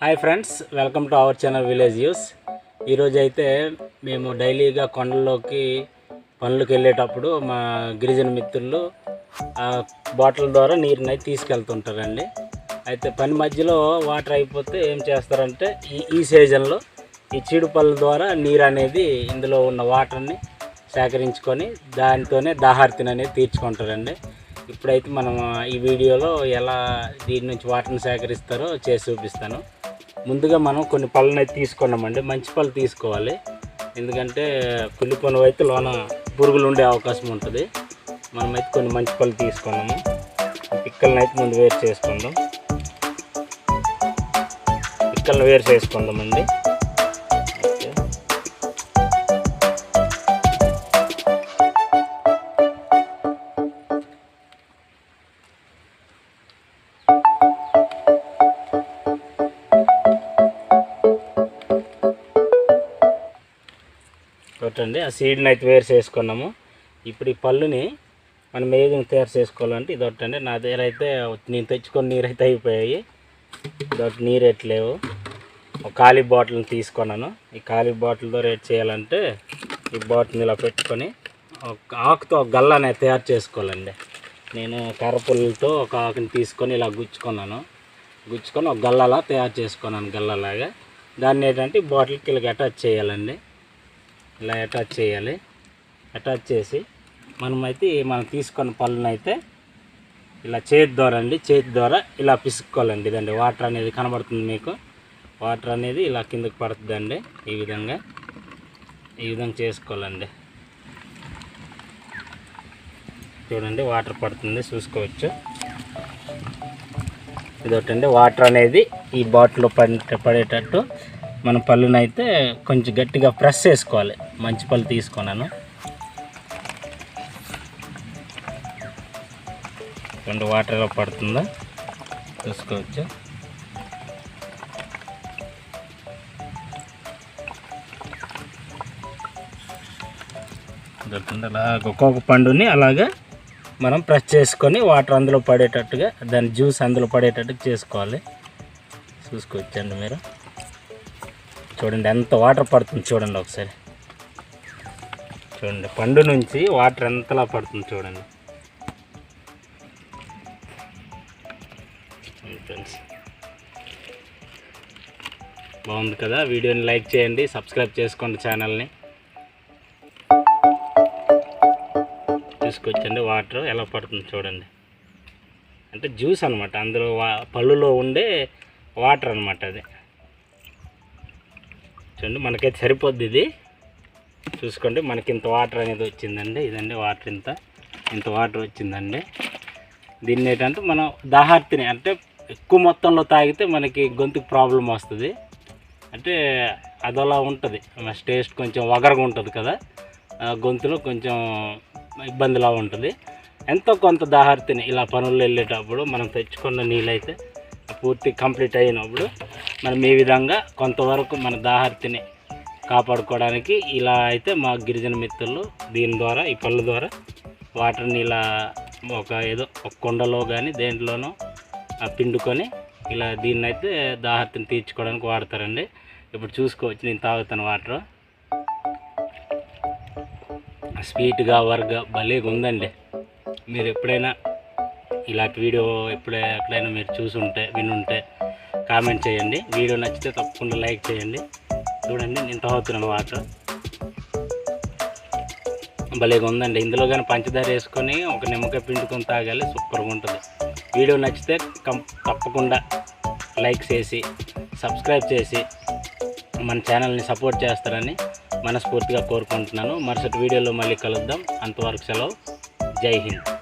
Hi friends welcome to our channel village use ఈరోజు అయితే మేము డైలీగా కొండల్లోకి పనులకు వెళ్ళేటప్పుడు మా గిరిజన మిత్రులు ఆ బాటిల్ ద్వారా నీరుని అయితే తీసుకెళ్తుంటారండి. అయితే పని మధ్యలో వాటర్ అయిపోతే ఏం చేస్తారంటే ఈ ఈ సీజన్లో ఈ చీడుపళ్ళ ద్వారా నీరు అనేది ఇందులో ఉన్న వాటర్ని సేకరించుకొని దానితోనే దాహార్తిని అనేది తీర్చుకుంటారండి. ఇప్పుడైతే మనం ఈ వీడియోలో ఎలా దీని నుంచి వాటర్ని సేకరిస్తారో చేసి చూపిస్తాను. ముందుగా మనం కొన్ని పళ్ళని అయితే తీసుకున్నామండి. మంచి పళ్ళు తీసుకోవాలి. ఎందుకంటే కొన్ని కొన్ని అయితే లోన పురుగులు ఉండే అవకాశం ఉంటుంది. మనమైతే కొన్ని మంచి పళ్ళు తీసుకున్నాము. పిక్కల్ని అయితే ముందు వేరు చేసుకుందాం. పిక్కల్ని వేరు చేసుకుందామండి. చూడండి ఆ సీడ్ని అయితే వేరు చేసుకున్నాము. ఇప్పుడు ఈ పళ్ళుని మనం ఏ విధంగా తయారు చేసుకోవాలంటే ఇది ఒకటండి నా దగ్గర అయితే నేను తెచ్చుకొని నీరు అయితే అయిపోయాయి. ఇదొకటి నీరు ఎట్లేవు ఒక ఖాళీ బాటిల్ని తీసుకున్నాను. ఈ ఖాళీ బాటిల్తో రేట్ చేయాలంటే ఈ బాటిల్ని ఇలా పెట్టుకొని ఒక ఆకుతో ఒక గల్ల అనేది తయారు చేసుకోవాలండి. నేను కర్రపుల్లతో ఒక ఆకుని తీసుకొని ఇలా గుచ్చుకున్నాను. గుచ్చుకొని ఒక గల్లలా తయారు చేసుకున్నాను గల్లలాగా. దాన్ని ఏంటంటే ఈ బాటిల్కి ఇలా అటాచ్ చేయాలండి. ఇలా అటాచ్ చేయాలి. అటాచ్ చేసి మనమైతే మనం తీసుకున్న పళ్ళనైతే ఇలా చేతి ద్వారా అండి చేతి ద్వారా ఇలా పిసుక్కోవాలండి. ఇదండి వాటర్ అనేది కనబడుతుంది మీకు. వాటర్ అనేది ఇలా కిందకి పడుతుందండి. ఈ విధంగా ఈ విధంగా చేసుకోవాలండి. చూడండి వాటర్ పడుతుంది చూసుకోవచ్చు. ఇదొకటండి వాటర్ అనేది ఈ బాటిల్లో పడి పడేటట్టు మన పళ్ళునైతే కొంచెం గట్టిగా ప్రెస్ చేసుకోవాలి. మంచి పళ్ళు తీసుకున్నాను రెండు వాటర్ ఎలా పడుతుందో? చూసుకోవచ్చు? దొరుకుతుంది అలా ఒక్కొక్క పండుని అలాగా మనం ప్రెస్ చేసుకొని వాటర్ అందులో పడేటట్టుగా దాని జ్యూస్ అందులో పడేటట్టు చేసుకోవాలి. చూసుకోవచ్చండి మీరు? చూడండి ఎంత వాటర్ పడుతుంది చూడండి ఒకసారి. చూడండి పండు నుంచి వాటర్ ఎంతలా పడుతుంది చూడండి. ఫ్రెండ్స్. బాగుంది కదా? వీడియోని లైక్ చేయండి సబ్స్క్రైబ్ చేసుకోండి ఛానల్ని. తీసుకొచ్చండి వాటర్ ఎలా పడుతుంది చూడండి. అంటే జ్యూస్ అనమాట అందులో వా పళ్ళులో ఉండే వాటర్ అనమాట అది. చూడండి మనకైతే సరిపోద్ది ఇది. చూసుకోండి మనకి ఇంత వాటర్ అనేది వచ్చిందండి. ఇదండి వాటర్ ఇంత. ఇంత వాటర్ వచ్చిందండి. దీన్ని ఏంటంటే మనం దాహార్తిని అంటే ఎక్కువ మొత్తంలో తాగితే మనకి గొంతుకు ప్రాబ్లం వస్తుంది. అంటే అదోలా ఉంటుంది. టేస్ట్ కొంచెం వగరగా ఉంటుంది కదా. ఆ గొంతులో కొంచెం ఇబ్బందిలా ఉంటుంది. ఎంతో కొంత దాహార్తిని ఇలా పనులు వెళ్ళేటప్పుడు మనం తెచ్చుకున్న నీళ్ళైతే పూర్తి కంప్లీట్ అయినప్పుడు మనం ఈ విధంగా కొంతవరకు మన దాహార్తిని కాపాడుకోవడానికి ఇలా అయితే మా గిరిజన మిత్రులు దీని ద్వారా ఈ పళ్ళ ద్వారా వాటర్ని ఇలా ఒక ఏదో ఒక కుండలో కానీ దేంట్లోనో ఆ పిండుకొని ఇలా దీన్ని అయితే దాహర్తిని తీర్చుకోవడానికి వాడతారండి. ఇప్పుడు చూసుకోవచ్చు నేను తాగుతాను వాటర్. స్వీట్గా వర్గ భలేగా ఉందండి. మీరు ఎప్పుడైనా ఇలాంటి వీడియో ఎప్పుడే ఎక్కడైనా మీరు చూసుంటే వినుంటే కామెంట్ చేయండి. వీడియో నచ్చితే తప్పకుండా లైక్ చేయండి. చూడండి నేను తాగుతున్నాను వాటర్. భలేగా ఉందండి. ఇందులో కానీ పంచదార వేసుకొని ఒక నిమ్మకాయ పిండుకొని తాగాలి. సూపర్గా ఉంటుంది. వీడియో నచ్చితే తప్పకుండా లైక్ చేసి సబ్స్క్రైబ్ చేసి మన ఛానల్ని సపోర్ట్ చేస్తారని మనస్ఫూర్తిగా కోరుకుంటున్నాను. మరుసటి వీడియోలో మళ్ళీ కలుద్దాం. అంతవరకు సెలవు. జై హింద్.